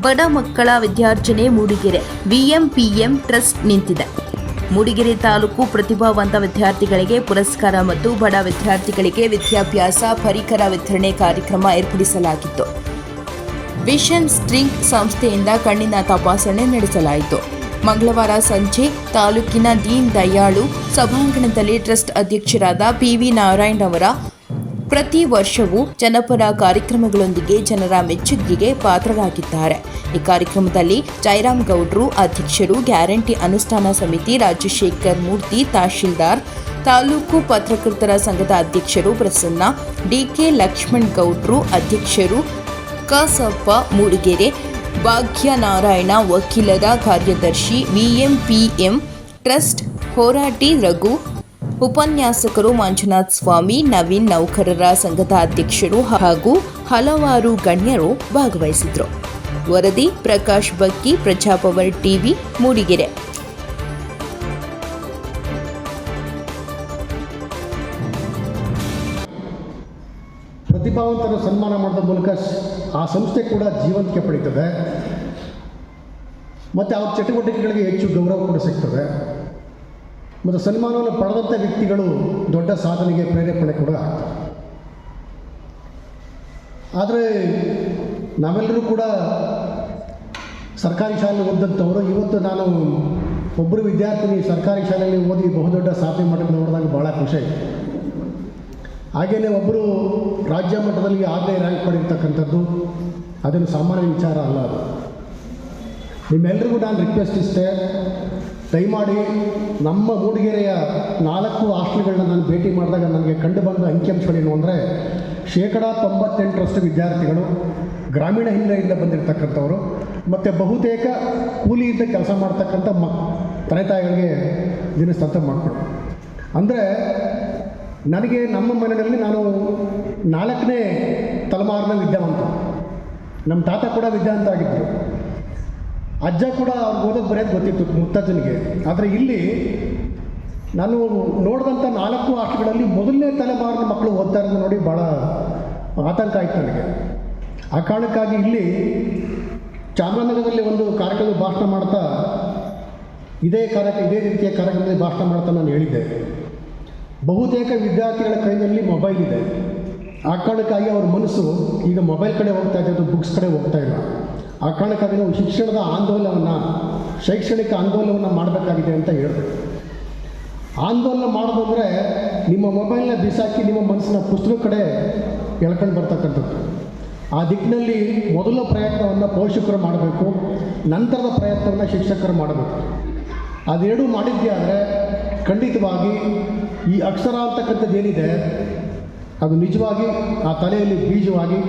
ಬಡ ಮಕ್ಕಳ ವಿದ್ಯಾರ್ಜನೆ ಮೂಡಿಗೆರೆ. ವಿಎಂಪಿಎಂ ಟ್ರಸ್ಟ್ ನಿಂತಿದೆ. ಮೂಡಿಗೆರೆ ತಾಲೂಕು ಪ್ರತಿಭಾವಂತ ವಿದ್ಯಾರ್ಥಿಗಳಿಗೆ ಪುರಸ್ಕಾರ ಮತ್ತು ಬಡ ವಿದ್ಯಾರ್ಥಿಗಳಿಗೆ ವಿದ್ಯಾಭ್ಯಾಸ, ಪರಿಕರ ವಿತರಣೆ ಕಾರ್ಯಕ್ರಮ ಏರ್ಪಡಿಸಲಾಗಿತ್ತು. ವಿಷನ್ ಸ್ಟ್ರಿಂಗ್ ಸಂಸ್ಥೆಯಿಂದ ಕಣ್ಣಿನ ತಪಾಸಣೆ ನಡೆಸಲಾಯಿತು. ಮಂಗಳವಾರ ಸಂಜೆ ತಾಲೂಕಿನ ದೀನ್ ದಯಾಳು ಸಭಾಂಗಣದಲ್ಲಿ ಟ್ರಸ್ಟ್ ಅಧ್ಯಕ್ಷರಾದ ಪಿ ವಿ ನಾರಾಯಣ್ ಅವರ ಪ್ರತಿ ವರ್ಷವೂ ಜನಪರ ಕಾರ್ಯಕ್ರಮಗಳೊಂದಿಗೆ ಜನರ ಮೆಚ್ಚುಗೆಗೆ ಪಾತ್ರರಾಗಿದ್ದಾರೆ. ಈ ಕಾರ್ಯಕ್ರಮದಲ್ಲಿ ಜಯರಾಮ್ ಗೌಡ್ರು, ಅಧ್ಯಕ್ಷರು, ಗ್ಯಾರಂಟಿ ಅನುಷ್ಠಾನ ಸಮಿತಿ ರಾಜಶೇಖರ್ ಮೂರ್ತಿ, ತಹಶೀಲ್ದಾರ್, ತಾಲೂಕು ಪತ್ರಕರ್ತರ ಸಂಘದ ಅಧ್ಯಕ್ಷರು ಪ್ರಸನ್ನ, ಡಿಕೆ ಲಕ್ಷ್ಮಣ್ ಗೌಡ್ರು ಅಧ್ಯಕ್ಷರು, ಕಸಪ್ಪ ಮೂಡಿಗೆರೆ, ಭಾಗ್ಯನಾರಾಯಣ ವಕೀಲರ ಕಾರ್ಯದರ್ಶಿ, ವಿಎಂಪಿಎಂ ಟ್ರಸ್ಟ್ ಹೋರಾಟಿ ರಘು ಉಪನ್ಯಾಸಕರು ಮಂಜುನಾಥ್ ಸ್ವಾಮಿ, ನವೀನ್ ನೌಕರರ ಸಂಘದ ಅಧ್ಯಕ್ಷರು ಹಾಗೂ ಹಲವಾರು ಗಣ್ಯರು ಭಾಗವಹಿಸಿದ್ರು. ವರದಿ ಪ್ರಕಾಶ್ ಬಕ್ಕಿ, ಪ್ರಜಾಪವರ್ ಟಿವಿ, ಮೂಡಿಗೆರೆ. ಪ್ರತಿಭಾವಂತರ ಸನ್ಮಾನ ಮಾಡಿದ ಮೂಲಕ ಆ ಸಂಸ್ಥೆ ಕೂಡ ಜೀವಂತಿಕೆ ಪಡೀತದೆ. ಮತ್ತು ಅವ್ರ ಚಟುವಟಿಕೆಗಳಿಗೆ ಹೆಚ್ಚು ಗೌರವ ಕೂಡ ಸಿಗ್ತದೆ. ಮತ್ತು ಸನ್ಮಾನವನ್ನು ಪಡೆದಂಥ ವ್ಯಕ್ತಿಗಳು ದೊಡ್ಡ ಸಾಧನೆಗೆ ಪ್ರೇರೇಪಣೆ ಕೂಡ ಆದರೆ ನಾವೆಲ್ಲರೂ ಕೂಡ ಸರ್ಕಾರಿ ಶಾಲೆ ಓದಿದಂಥವರು, ಇವತ್ತು ನಾನು ಒಬ್ಬರು ವಿದ್ಯಾರ್ಥಿನಿ ಸರ್ಕಾರಿ ಶಾಲೆಯಲ್ಲಿ ಓದಿ ಬಹುದೊಡ್ಡ ಸಾಧನೆ ಮಾಡೋದು ನೋಡಿದಾಗ ಭಾಳ ಖುಷಿ ಆಯಿತು. ಹಾಗೆಯೇ ಒಬ್ಬರು ರಾಜ್ಯ ಮಟ್ಟದಲ್ಲಿ ಆಗಲೇ ರ್ಯಾಂಕ್ ಪಡೆದಿರ್ತಕ್ಕಂಥದ್ದು, ಅದನ್ನು ಸಾಮಾನ್ಯ ವಿಚಾರ ಅಲ್ಲ ಅದು. ನಿಮ್ಮೆಲ್ಲರಿಗೂ ನಾನು ರಿಕ್ವೆಸ್ಟ್ ಇಷ್ಟೇ ದಯಮಾಡಿ ನಮ್ಮ ಮೂಡಿಗೆರೆಯ ನಾಲ್ಕು ಹಾಸ್ಟೆಲ್ಗಳನ್ನ ನಾನು ಭೇಟಿ ಮಾಡಿದಾಗ ನನಗೆ ಕಂಡುಬಂದ ಅಂಕಿಅಂಶಗಳೇನು ಅಂದರೆ ಶೇಕಡ ತೊಂಬತ್ತೆಂಟರಷ್ಟು ವಿದ್ಯಾರ್ಥಿಗಳು ಗ್ರಾಮೀಣ ಹಿನ್ನೆಲೆಯಿಂದ ಬಂದಿರತಕ್ಕಂಥವ್ರು, ಮತ್ತು ಬಹುತೇಕ ಕೂಲಿಯಿಂದ ಕೆಲಸ ಮಾಡ್ತಕ್ಕಂಥ ಮಕ್ ತಂದೆ ತಾಯಿಗಳಿಗೆ ದಿನಸ್ತಂತ ಮಾಡಿಕೊಡು ಅಂದರೆ ನನಗೆ ನಮ್ಮ ಮನೆಯಲ್ಲಿ ನಾನು ನಾಲ್ಕನೇ ತಲೆಮಾರಿನ ವಿದ್ಯಾವಂತ. ನಮ್ಮ ತಾತ ಕೂಡ ವಿದ್ಯಾವಂತ ಆಗಿದ್ದರು. ಅಜ್ಜ ಕೂಡ ಅವ್ರಿಗೆ ಓದೋದು ಬರೆಯೋದು ಗೊತ್ತಿತ್ತು ಮುತ್ತಜ್ಜನಿಗೆ. ಆದರೆ ಇಲ್ಲಿ ನಾನು ನೋಡಿದಂಥ ನಾಲ್ಕು ಆಟಗಳಲ್ಲಿ ಮೊದಲನೇ ತಲೆಮಾರಿನ ಮಕ್ಕಳು ಓದ್ತಾ ಇರೋದು ನೋಡಿ ಭಾಳ ಆತಂಕ ಆಯಿತು ನನಗೆ. ಆ ಕಾರಣಕ್ಕಾಗಿ ಇಲ್ಲಿ ಚಾಮರಾಜನಗರದಲ್ಲಿ ಒಂದು ಕಾರ್ಯಕ್ರಮ ಭಾಷಣ ಮಾಡ್ತಾ ಇದೇ ಕಾರ್ಯಕ್ರಮ ಇದೇ ರೀತಿಯ ಕಾರ್ಯಕ್ರಮದಲ್ಲಿ ಭಾಷಣ ಮಾಡ್ತಾ ನಾನು ಹೇಳಿದ್ದೆ. ಬಹುತೇಕ ವಿದ್ಯಾರ್ಥಿಗಳ ಕೈಯಲ್ಲಿ ಮೊಬೈಲ್ ಇದೆ. ಆ ಕಾರಣಕ್ಕಾಗಿ ಅವ್ರ ಮನಸ್ಸು ಈಗ ಮೊಬೈಲ್ ಕಡೆ ಹೋಗ್ತಾ ಇದೆ, ಅದು ಬುಕ್ಸ್ ಕಡೆ ಹೋಗ್ತಾ ಇಲ್ಲ. ಆ ಕಾರಣಕ್ಕಾಗಿ ನಾವು ಶಿಕ್ಷಣದ ಆಂದೋಲನವನ್ನು, ಶೈಕ್ಷಣಿಕ ಆಂದೋಲನವನ್ನು ಮಾಡಬೇಕಾಗಿದೆ ಅಂತ ಹೇಳಿದೆ ಆಂದೋಲನ ಮಾಡೋದು ನಿಮ್ಮ ಮೊಬೈಲ್ನ ಬಿಸಾಕಿ ನಿಮ್ಮ ಮನಸ್ಸಿನ ಪುಸ್ತಕ ಕಡೆ ಎಳ್ಕೊಂಡು ಬರ್ತಕ್ಕಂಥದ್ದು. ಆ ದಿಕ್ಕಿನಲ್ಲಿ ಮೊದಲ ಪ್ರಯತ್ನವನ್ನು ಪೋಷಕರು ಮಾಡಬೇಕು, ನಂತರದ ಪ್ರಯತ್ನವನ್ನು ಶಿಕ್ಷಕರು ಮಾಡಬೇಕು. ಅದೆರಡೂ ಮಾಡಿದ್ದೆ ಆದರೆ ಖಂಡಿತವಾಗಿ ಈ ಅಕ್ಷರ ಅಂತಕ್ಕಂಥದ್ದು ಏನಿದೆ, ಅದು ನಿಜವಾಗಿ ಆ ತಲೆಯಲ್ಲಿ ಬೀಜವಾಗಿ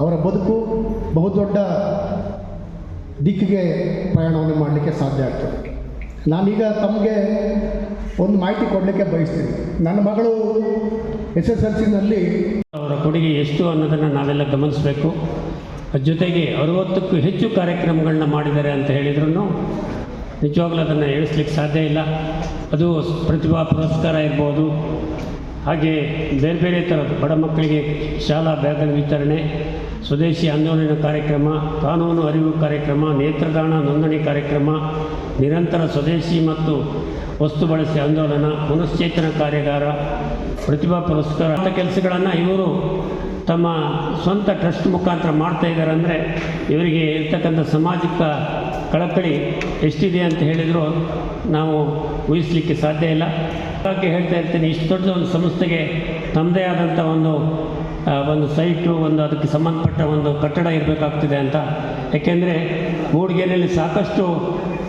ಅವರ ಬದುಕು ಬಹುದೊಡ್ಡ ದಿಕ್ಕಿಗೆ ಪ್ರಯಾಣವನ್ನು ಮಾಡಲಿಕ್ಕೆ ಸಾಧ್ಯ ಆಗ್ತದೆ. ನಾನೀಗ ತಮಗೆ ಒಂದು ಮಾಹಿತಿ ಕೊಡಲಿಕ್ಕೆ ಬಯಸ್ತೀನಿ. ನನ್ನ ಮಗಳು ಎಸ್ ಎಸ್ ಎಲ್ ಸಿನಲ್ಲಿ ಅವರ ಕೊಡುಗೆ ಎಷ್ಟು ಅನ್ನೋದನ್ನು ನಾವೆಲ್ಲ ಗಮನಿಸಬೇಕು. ಜೊತೆಗೆ ಅರುವತ್ತಕ್ಕೂ ಹೆಚ್ಚು ಕಾರ್ಯಕ್ರಮಗಳನ್ನ ಮಾಡಿದ್ದಾರೆ ಅಂತ ಹೇಳಿದ್ರು ನಿಜವಾಗ್ಲೂ ಅದನ್ನು ಎಣಿಸ್ಲಿಕ್ಕೆ ಸಾಧ್ಯ ಇಲ್ಲ. ಅದು ಪ್ರತಿಭಾ ಪುರಸ್ಕಾರ ಇರ್ಬೋದು. ಹಾಗೆ ಬೇರೆ ಬೇರೆ ಥರದ ಬಡ ಮಕ್ಕಳಿಗೆ ಶಾಲಾ ಬ್ಯಾಗ್ ವಿತರಣೆ ಸ್ವದೇಶಿ ಆಂದೋಲನ ಕಾರ್ಯಕ್ರಮ, ಕಾನೂನು ಅರಿವು ಕಾರ್ಯಕ್ರಮ, ನೇತ್ರದಾನ ನೋಂದಣಿ ಕಾರ್ಯಕ್ರಮ, ನಿರಂತರ ಸ್ವದೇಶಿ ಮತ್ತು ವಸ್ತು ಬಳಸಿ ಆಂದೋಲನ, ಪುನಶ್ಚೇತನ ಕಾರ್ಯಾಗಾರ, ಪ್ರತಿಭಾ ಪುರಸ್ಕಾರ ಅಂಥ ಕೆಲಸಗಳನ್ನು ಇವರು ತಮ್ಮ ಸ್ವಂತ ಟ್ರಸ್ಟ್ ಮುಖಾಂತರ ಮಾಡ್ತಾ ಇದ್ದಾರೆ ಅಂದರೆ ಇವರಿಗೆ ಇರ್ತಕ್ಕಂಥ ಸಾಮಾಜಿಕ ಕಳಕಳಿ ಎಷ್ಟಿದೆ ಅಂತ ಹೇಳಿದರೂ ನಾವು ಊಹಿಸಲಿಕ್ಕೆ ಸಾಧ್ಯ ಇಲ್ಲ. ಹೇಳ್ತಾ ಇರ್ತೀನಿ, ಇಷ್ಟು ದೊಡ್ಡ ಒಂದು ಸಂಸ್ಥೆಗೆ ತಮ್ಮದೇ ಆದಂಥ ಒಂದು ಒಂದು ಸೈಟು, ಒಂದು ಅದಕ್ಕೆ ಸಂಬಂಧಪಟ್ಟ ಒಂದು ಕಟ್ಟಡ ಇರಬೇಕಾಗ್ತಿದೆ ಅಂತ. ಏಕೆಂದರೆ ಮೂಡಿಗೆರೆಯಲ್ಲಿ ಸಾಕಷ್ಟು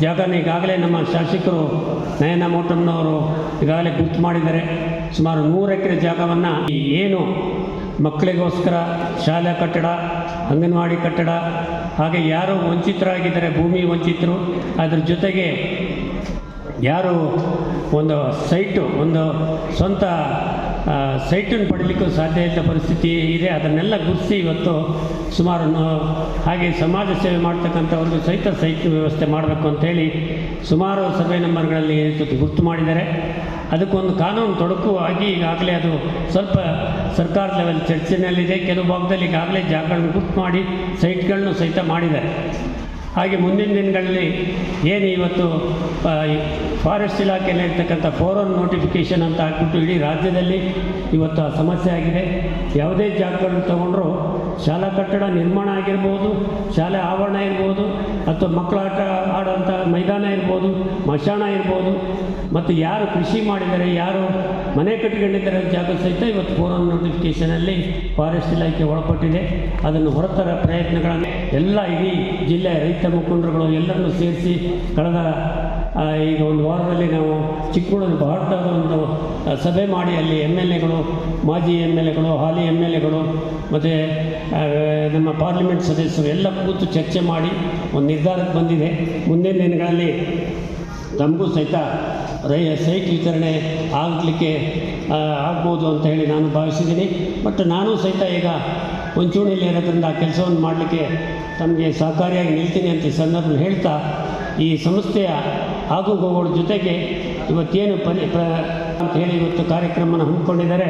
ಜಾಗನ ಈಗಾಗಲೇ ನಮ್ಮ ಶಾಸಕರು ನಯನ ಮೋಟಮ್ನವರು ಈಗಾಗಲೇ ಗುರ್ತು ಮಾಡಿದ್ದಾರೆ. ಸುಮಾರು ನೂರು ಎಕರೆ ಜಾಗವನ್ನು ಏನು ಮಕ್ಕಳಿಗೋಸ್ಕರ ಶಾಲಾ ಕಟ್ಟಡ, ಅಂಗನವಾಡಿ ಕಟ್ಟಡ, ಹಾಗೆ ಯಾರು ವಂಚಿತರಾಗಿದ್ದಾರೆ, ಭೂಮಿ ವಂಚಿತರು, ಅದ್ರ ಜೊತೆಗೆ ಯಾರು ಒಂದು ಸೈಟು, ಒಂದು ಸ್ವಂತ ಸೈಟನ್ನು ಪಡಲಿಕ್ಕೂ ಸಾಧ್ಯ ಇದ್ದ ಪರಿಸ್ಥಿತಿ ಇದೆ. ಅದನ್ನೆಲ್ಲ ಗುರುತಿಸಿ ಇವತ್ತು ಸುಮಾರು ಹಾಗೆ ಸಮಾಜ ಸೇವೆ ಮಾಡ್ತಕ್ಕಂಥವ್ರಿಗೂ ಸಹಿತ ಸೈಟ್ ವ್ಯವಸ್ಥೆ ಮಾಡಬೇಕು ಅಂತೇಳಿ ಸುಮಾರು ಸರ್ವೆ ನಂಬರ್ಗಳಲ್ಲಿ ಗುರ್ತು ಮಾಡಿದ್ದಾರೆ. ಅದಕ್ಕೊಂದು ಕಾನೂನು ತೊಡಕು ಆಗಿ ಈಗಾಗಲೇ ಅದು ಸ್ವಲ್ಪ ಸರ್ಕಾರ ಲೆವೆಲ್ ಚರ್ಚೆಯಲ್ಲಿದೆ. ಕೆಲವು ಭಾಗದಲ್ಲಿ ಈಗಾಗಲೇ ಜಾಗಗಳನ್ನು ಗುರ್ತು ಮಾಡಿ ಸೈಟ್ಗಳನ್ನು ಸಹಿತ ಮಾಡಿದ್ದಾರೆ. ಹಾಗೆ ಮುಂದಿನ ದಿನಗಳಲ್ಲಿ ಏನು ಇವತ್ತು ಫಾರೆಸ್ಟ್ ಇಲಾಖೆಯಲ್ಲಿ ಇರ್ತಕ್ಕಂಥ ಫೋರ್ ಒನ್ ನೋಟಿಫಿಕೇಷನ್ ಅಂತ ಹಾಕ್ಬಿಟ್ಟು ಇಡೀ ರಾಜ್ಯದಲ್ಲಿ ಇವತ್ತು ಆ ಸಮಸ್ಯೆ ಆಗಿದೆ. ಯಾವುದೇ ಜಾಗಗಳನ್ನು ತಗೊಂಡ್ರು ಶಾಲಾ ಕಟ್ಟಡ ನಿರ್ಮಾಣ ಆಗಿರ್ಬೋದು, ಶಾಲೆ ಆವರಣ ಇರ್ಬೋದು, ಅಥವಾ ಮಕ್ಕಳ ಆಟ ಆಡೋಂಥ ಮೈದಾನ ಇರ್ಬೋದು, ಮಶಾಣ ಇರ್ಬೋದು, ಮತ್ತು ಯಾರು ಕೃಷಿ ಮಾಡಿದ್ದಾರೆ ಯಾರು ಮನೆ ಕಟ್ಟಿಕೊಂಡಿದ್ದಾರೆ ಜಾಗ ಸಹಿತ ಇವತ್ತು ಫೋರ್ ಒನ್ ನೋಟಿಫಿಕೇಷನಲ್ಲಿ ಫಾರೆಸ್ಟ್ ಇಲಾಖೆ ಒಳಪಟ್ಟಿದೆ. ಅದನ್ನು ಹೊರತರ ಪ್ರಯತ್ನಗಳನ್ನು ಎಲ್ಲ ಇಡೀ ಜಿಲ್ಲೆಯ ರೈತ ಮುಖಂಡರುಗಳು ಎಲ್ಲರನ್ನು ಸೇರಿಸಿ ಕಳೆದ ಈಗ ಒಂದು ವಾರದಲ್ಲಿ ನಾವು ಚಿಕ್ಕಮಗಳೂರು ಭಾರತದ ಒಂದು ಸಭೆ ಮಾಡಿ ಅಲ್ಲಿ ಎಂ ಎಲ್ ಎಗಳು, ಮಾಜಿ ಎಂ ಎಲ್ ಎಗಳು, ಹಾಲಿ ಎಂ ಎಲ್ ಎಗಳು, ಮತ್ತು ನಮ್ಮ ಪಾರ್ಲಿಮೆಂಟ್ ಸದಸ್ಯರು ಎಲ್ಲ ಕೂತು ಚರ್ಚೆ ಮಾಡಿ ಒಂದು ನಿರ್ಧಾರಕ್ಕೆ ಬಂದಿದೆ. ಮುಂದಿನ ದಿನಗಳಲ್ಲಿ ತಮಗೂ ಸಹಿತ ರೈ ಸೈಟ್ ವಿತರಣೆ ಆಗಲಿಕ್ಕೆ ಆಗ್ಬೋದು ಅಂತ ಹೇಳಿ ನಾನು ಭಾವಿಸಿದ್ದೀನಿ. ಬಟ್ ನಾನು ಸಹಿತ ಈಗ ಮುಂಚೂಣಿಯಲ್ಲಿ ಇರೋದ್ರಿಂದ ಕೆಲಸವನ್ನು ಮಾಡಲಿಕ್ಕೆ ತಮಗೆ ಸಹಕಾರಿಯಾಗಿ ನಿಲ್ತೀನಿ ಅಂತ ಈ ಸಂದರ್ಭದಲ್ಲಿ ಹೇಳ್ತಾ, ಈ ಸಂಸ್ಥೆಯ ಆಗುಗೋಗಳ ಜೊತೆಗೆ ಇವತ್ತೇನು ಪರಿ, ಪ್ರ, ಅಂತ ಹೇಳಿ ಇವತ್ತು ಕಾರ್ಯಕ್ರಮನ ಹಮ್ಮಿಕೊಂಡಿದ್ದಾರೆ.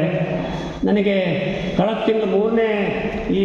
ನನಗೆ ಕಳೆದ ತಿಂಗಳು ಮೂರನೇ ಈ